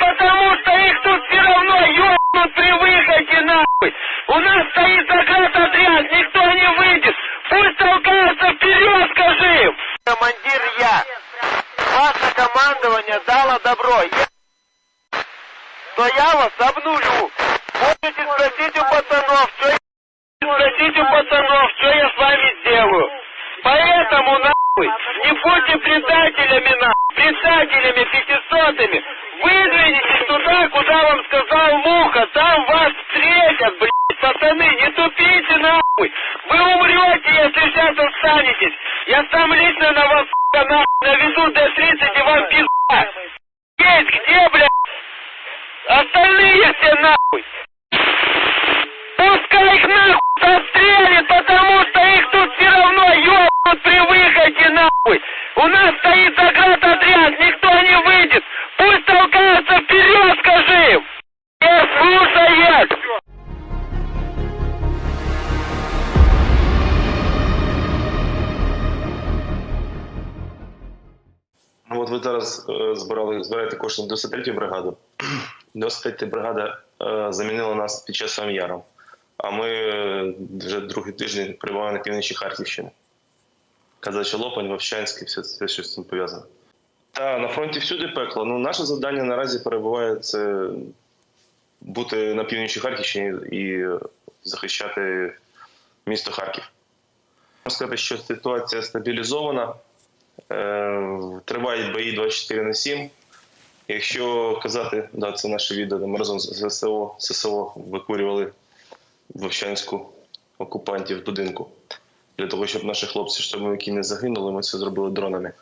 потому что их тут все равно ебнут при выходе нахуй. У нас стоит заградотряд, никто не выйдет. Пусть толкаются вперед, скажи им. Командир я. Ваше командование дало добро. Я... То я вас обнулю. Можете спросить у пацанов, что я... Спросить у пацанов, что я с вами сделаю. Поэтому, нахуй, не будьте предателями, нахуй, предателями пятисотыми. Выдвинитесь туда, куда вам сказал Муха, там вас встретят, блядь, пацаны, не тупите, нахуй. Вы умрете, если сейчас останетесь. Я сам лично на вас, нахуй, наведу Д-30 и вам пизда. Есть где, блядь? Остальные все, нахуй. Пускай их нахуй застрелит, потому что их тут все равно ебнут при выходе нахуй. У нас стоит заградотряд, ви зараз е, збирали збираєте кошти на 93-ю бригаду. 93-я бригада е, замінила нас під час Яром. А ми е, вже другий тиждень перебуваємо на півночі Харківщини. Казачі Лопань, Вовчанськ і все, все, що з цим пов'язано. Та на фронті всюди пекло. Ну, наше завдання наразі перебуває це бути на півночі Харківщини і захищати місто Харків. Можна сказати, що ситуація стабілізована. Е, Тривають бої 24 на 7. Якщо казати, да, це наше відео, де ми разом з ССО, ССО викурювали вовчанську окупантів будинку. Для того, щоб наші хлопці, штурмовики не загинули, ми це зробили дронами.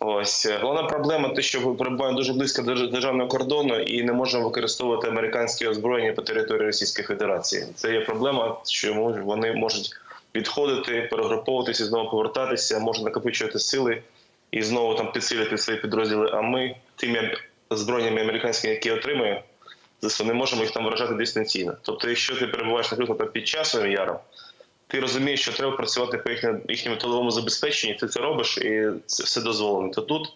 Ось е, головна проблема те, що ми перебуваємо дуже близько до державного кордону і не можемо використовувати американське озброєння по території Російської Федерації. Це є проблема, що вони можуть відходити, перегруповуватися, знову повертатися, можуть накопичувати сили і знову там підсилити свої підрозділи. А ми тими збройнями американськими, які отримуємо, не можемо їх там вражати дистанційно. Тобто, якщо ти перебуваєш наприклад під часом яром, ти розумієш, що треба працювати по їхньому, їхньому тиловому забезпеченні, ти це робиш і це все дозволено. То тут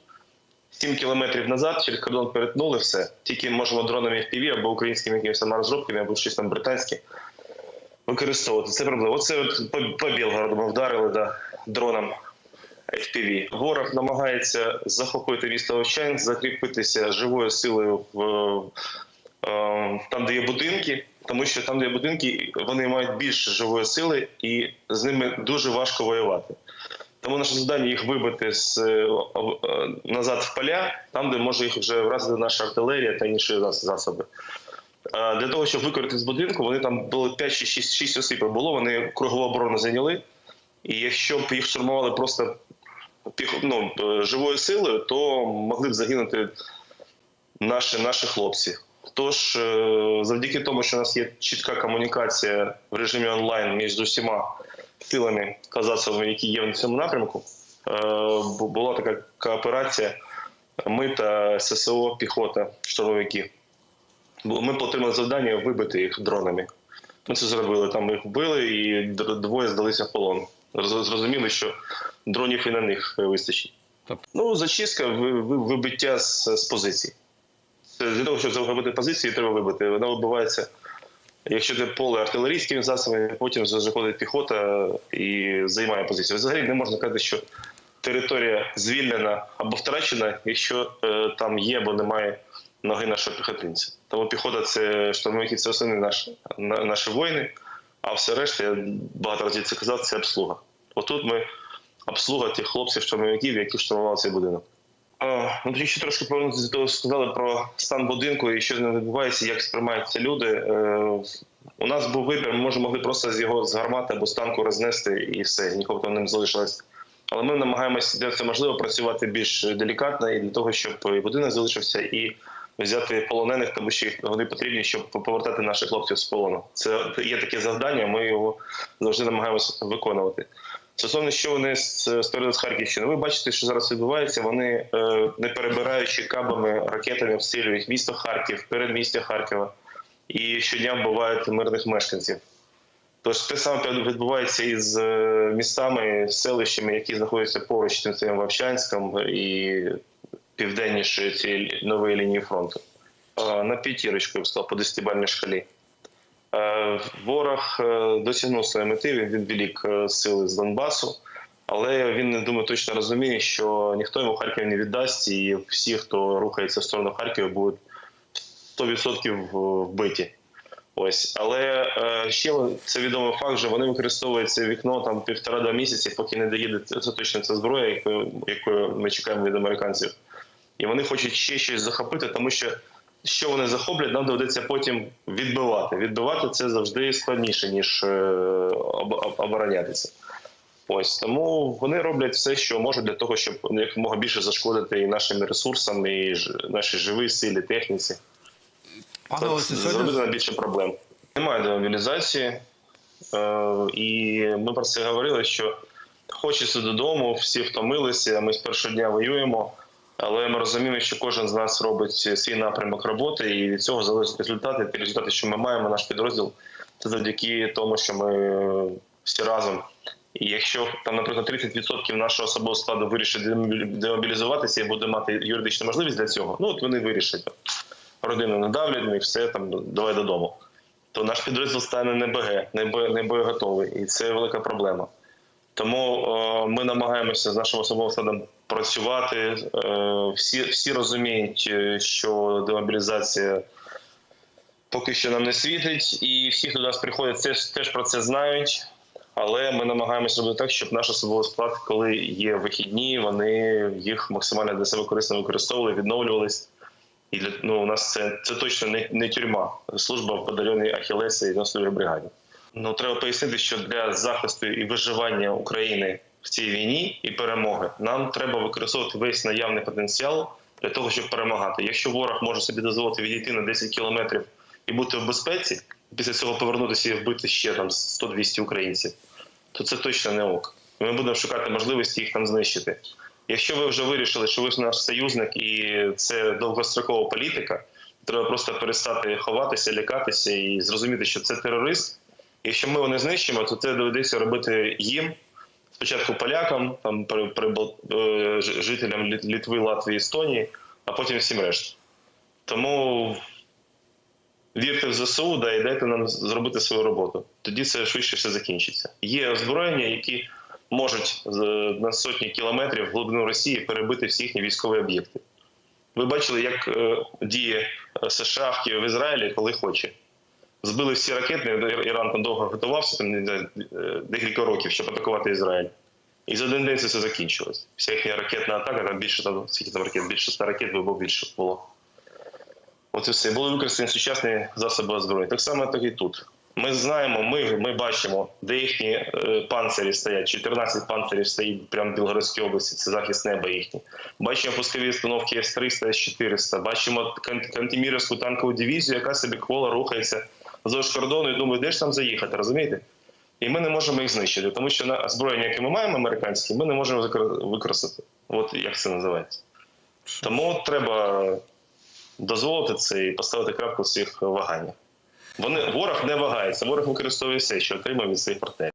7 кілометрів назад через кордон перетнули все. Тільки можемо дронами FPV або українськими якимись там розробками, або щось там британське використовувати. Це проблема. Оце от по, по Білгороду ми вдарили да, дроном FPV. Ворог намагається захопити місто Овчань, закріпитися живою силою в е, там, де є будинки, тому що там, де є будинки, вони мають більше живої сили і з ними дуже важко воювати. Тому наше завдання їх вибити з, е, е, назад в поля, там, де може їх вже вразити наша артилерія та інші засоби. Е, Для того, щоб викорити з будинку, вони там було 5 чи 6, 6 осіб було, вони кругову оборону зайняли. І якщо б їх штурмували просто ну, е, живою силою, то могли б загинути наші, наші хлопці. Тож, е, завдяки тому, що у нас є чітка комунікація в режимі онлайн між усіма силами казацовими, які є в цьому напрямку, е, була така кооперація. Ми та ССО, піхота, штурмовики. Ми отримали завдання вибити їх дронами. Ми це зробили. Там їх вбили і двоє здалися в полон. Зрозуміли, що дронів і на них е, вистачить. Тобто- Ну, зачистка, ви- ви- вибиття з, з позицій. Це Для того, щоб захопити позиції, треба вибити. Вона вибивається, якщо це поле артилерійськими засобами, потім заходить піхота і займає позицію. Взагалі не можна казати, що територія звільнена або втрачена, якщо е, там є або немає ноги нашого піхотинця. Тому піхота це штурмовики, це основні наші, на- наші воїни, а все решта, я багато разів це казав, це обслуга. Отут ми обслуга тих хлопців, штурмовиків, які штурмували цей будинок. Ну, тоді ще трошки повернутися до того, сказали про стан будинку і що з ним відбувається, як сприймаються люди. Е, у нас був вибір, ми могли просто з його з гармати або з танку рознести і все, нікого там не залишилось. Але ми намагаємося, де це можливо, працювати більш делікатно і для того, щоб і будинок залишився, і взяти полонених, тому що вони потрібні, щоб повертати наших хлопців з полону. Це є таке завдання, ми його завжди намагаємося виконувати. Стосовно що вони з сторони з Харківщини, ви бачите, що зараз відбувається. Вони е, не перебираючи кабами, ракетами обстрілюють місто Харків, передмістя Харкова, і щодня вбивають мирних мешканців. Тож те саме відбувається і з е, містами, селищами, які знаходяться поруч тим самим Вовчанськом і південніше цієї нової лінії фронту. е, на п'ятірочку, сказав, по 10-бальній шкалі. Е, Ворог е, досягнув своєї мети, він відволік е, сили з Донбасу, але він, думаю, точно розуміє, що ніхто йому Харків не віддасть, і всі, хто рухається в сторону Харкова, будуть 100% вбиті. Ось, але ще це відомий факт, що вони використовують це вікно там півтора-два місяці, поки не доїде остаточно ця зброя, яку ми чекаємо від американців. І вони хочуть ще щось захопити, тому що що вони захоплять, нам доведеться потім відбивати. Відбивати це завжди складніше, ніж е, об- об- оборонятися. Ось тому вони роблять все, що можуть для того, щоб якомога більше зашкодити і нашим ресурсам, і ж- нашій живій силі, техніці. Пане Олексій, зробити сьогодні нам більше проблем. Немає демобілізації, е, і ми про це говорили, що хочеться додому, всі втомилися. Ми з першого дня воюємо, але ми розуміємо, що кожен з нас робить свій напрямок роботи, і від цього залежать результати. Ті результати, що ми маємо, наш підрозділ, це завдяки тому, що ми е, всі разом. І якщо там, наприклад, 30% нашого особового складу вирішить демобілі- демобілізуватися і буде мати юридичну можливість для цього, ну от вони вирішать родину не давлять, ну і все там давай додому. То наш підрозділ стане не БГ, не боєготовий, і це велика проблема. Тому е, ми намагаємося з нашим особовим складом працювати. Е, всі, всі розуміють, е, що демобілізація поки що нам не світить, і всі, хто до нас приходять, теж, теж про це знають. Але ми намагаємося робити так, щоб наш особовий склад, коли є вихідні, вони їх максимально для себе корисно використовували, відновлювались. І для ну у нас це, це точно не, не тюрма. Служба в батальйоні Ахілеса і 92 бригаді. Ну треба пояснити, що для захисту і виживання України в цій війні і перемоги нам треба використовувати весь наявний потенціал для того, щоб перемагати. Якщо ворог може собі дозволити відійти на 10 кілометрів і бути в безпеці, після цього повернутися і вбити ще там 100-200 українців, то це точно не ок. Ми будемо шукати можливості їх там знищити. Якщо ви вже вирішили, що ви наш союзник і це довгострокова політика, треба просто перестати ховатися, лякатися і зрозуміти, що це терорист. Якщо ми його не знищимо, то це доведеться робити їм. Спочатку полякам, там при, при, е, жителям Літви, Латвії, Естонії, а потім всім решті. Тому вірте в ЗСУ, да, і дайте нам зробити свою роботу. Тоді це швидше все закінчиться. Є озброєння, які можуть на сотні кілометрів в глибину Росії перебити всі їхні військові об'єкти. Ви бачили, як е, діє е, США в Києві в Ізраїлі, коли хоче. Збили всі ракети, Іран там довго готувався, там, е, декілька років, щоб атакувати Ізраїль. І за один день це все закінчилось. Вся їхня ракетна атака, там більше там, скільки там ракет, більше 100 ракет або більше було. От все. Були використані сучасні засоби озброєння. Так само, так і тут. Ми знаємо, ми, ми бачимо, де їхні е, панцирі стоять. 14 панцирів стоїть прямо в Білгородській області, це захист неба їхній. Бачимо пускові установки С-300, С-400. Бачимо Кан- танкову дивізію, яка собі квола рухається вздовж кордону і думають, де ж там заїхати, розумієте? І ми не можемо їх знищити, тому що на озброєння, яке ми маємо американське, ми не можемо використати. От як це називається. Тому треба дозволити це і поставити крапку в цих ваганнях. Вони ворог не вагається, ворог використовує все, що отримав від своїх партнерів.